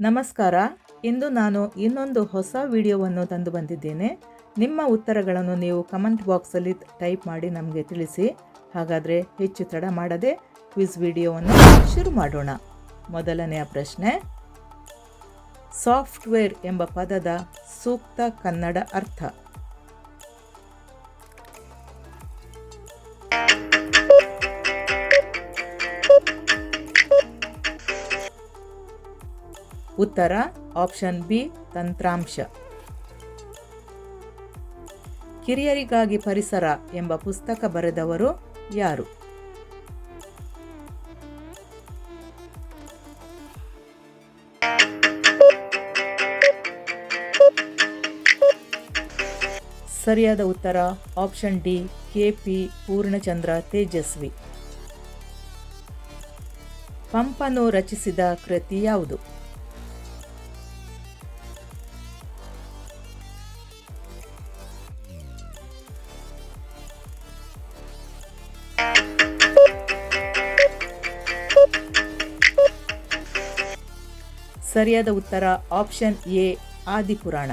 ನಮಸ್ಕಾರ. ಇಂದು ನಾನು ಇನ್ನೊಂದು ಹೊಸ ವಿಡಿಯೋವನ್ನು ತಂದು ಬಂದಿದ್ದೇನೆ. ನಿಮ್ಮ ಉತ್ತರಗಳನ್ನು ನೀವು ಕಮೆಂಟ್ ಬಾಕ್ಸಲ್ಲಿ ಟೈಪ್ ಮಾಡಿ ನಮಗೆ ತಿಳಿಸಿ. ಹಾಗಾದರೆ ಹೆಚ್ಚು ತಡ ಮಾಡದೆ ಕ್ವಿಜ್ ವಿಡಿಯೋವನ್ನು ಶುರು ಮಾಡೋಣ. ಮೊದಲನೆಯ ಪ್ರಶ್ನೆ. ಸಾಫ್ಟ್ವೇರ್ ಎಂಬ ಪದದ ಸೂಕ್ತ ಕನ್ನಡ ಅರ್ಥ. ಉತ್ತರ ಆಪ್ಷನ್ ಬಿ ತಂತ್ರಾಂಶ. ಕಿರಿಯರಿಗಾಗಿ ಪರಿಸರ ಎಂಬ ಪುಸ್ತಕ ಬರೆದವರು ಯಾರು? ಸರಿಯಾದ ಉತ್ತರ option D KP Poornachandra Tejaswi. ಪಂಪನು ರಚಿಸಿದ ಕೃತಿ ಯಾವುದು? ಸರಿಯಾದ ಉತ್ತರ ಆಪ್ಷನ್ ಎ ಆದಿಪುರಾಣ.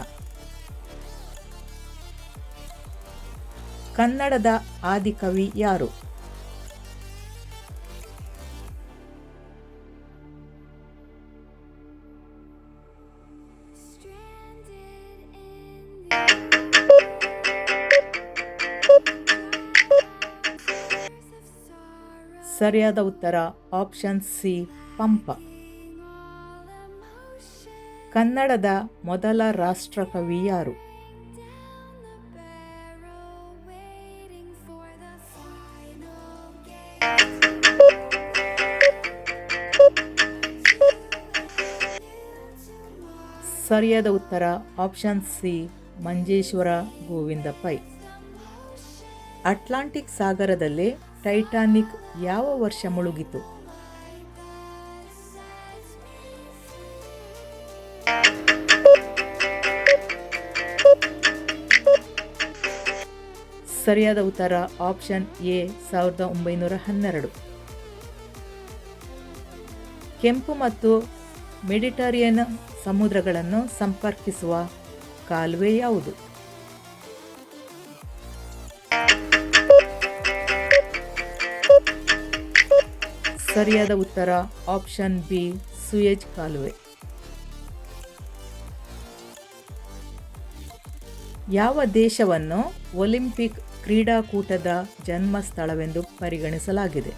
ಕನ್ನಡದ ಆದಿಕವಿ ಯಾರು? ಸರಿಯಾದ ಉತ್ತರ ಆಪ್ಷನ್ ಸಿ ಪಂಪ. ಕನ್ನಡದ ಮೊದಲ ರಾಷ್ಟ್ರಕವಿ ಯಾರು? ಸರಿಯಾದ ಉತ್ತರ option C Manjeshwar Govinda Pai Atlantic ಸಾಗರದಲ್ಲಿ ಟೈಟಾನಿಕ್ ಯಾವ ವರ್ಷ ಮುಳುಗಿತು? ಸರಿಯಾದ ಉತ್ತರ ಆಪ್ಷನ್ ಎ, ಸಾವಿರದ ಒಂಬೈನೂರ ಹನ್ನೆರಡು. ಕೆಂಪು ಮತ್ತು ಮೆಡಿಟರೇನಿಯನ್ ಸಮುದ್ರಗಳನ್ನು ಸಂಪರ್ಕಿಸುವ ಕಾಲುವೆ ಯಾವುದು? ಸರಿಯಾದ ಉತ್ತರ ಆಪ್ಷನ್ ಬಿ, ಸುಯೇಜ್ ಕಾಲುವೆ. ಯಾವ ದೇಶವನ್ನು ಒಲಿಂಪಿಕ್ ಕ್ರೀಡಾಕೂಟದ ಜನ್ಮಸ್ಥಳವೆಂದು ಪರಿಗಣಿಸಲಾಗಿದೆ?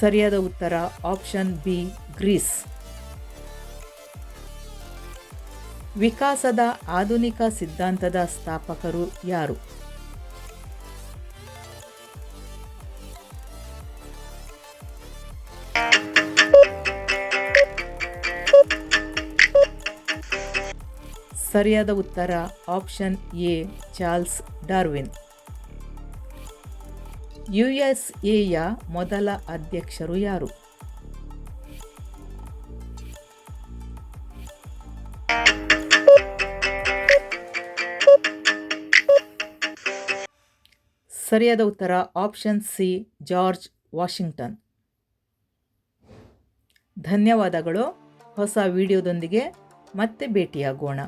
ಸರಿಯಾದ ಉತ್ತರ, ಆಪ್ಷನ್ ಬಿ, ಗ್ರೀಸ್. ವಿಕಾಸದ ಆಧುನಿಕ ಸಿದ್ಧಾಂತದ ಸ್ಥಾಪಕರು ಯಾರು? ಸರಿಯಾದ ಉತ್ತರ ಆಪ್ಷನ್ ಎ, ಚಾರ್ಲ್ಸ್ ಡಾರ್ವಿನ್. ಯುಎಸ್ಎಯ ಮೊದಲ ಅಧ್ಯಕ್ಷರು ಯಾರು? ಸರಿಯಾದ ಉತ್ತರ ಆಪ್ಷನ್ ಸಿ, ಜಾರ್ಜ್ ವಾಷಿಂಗ್ಟನ್. ಧನ್ಯವಾದಗಳು. ಹೊಸ ವಿಡಿಯೋದೊಂದಿಗೆ ಮತ್ತೆ ಭೇಟಿಯಾಗೋಣ.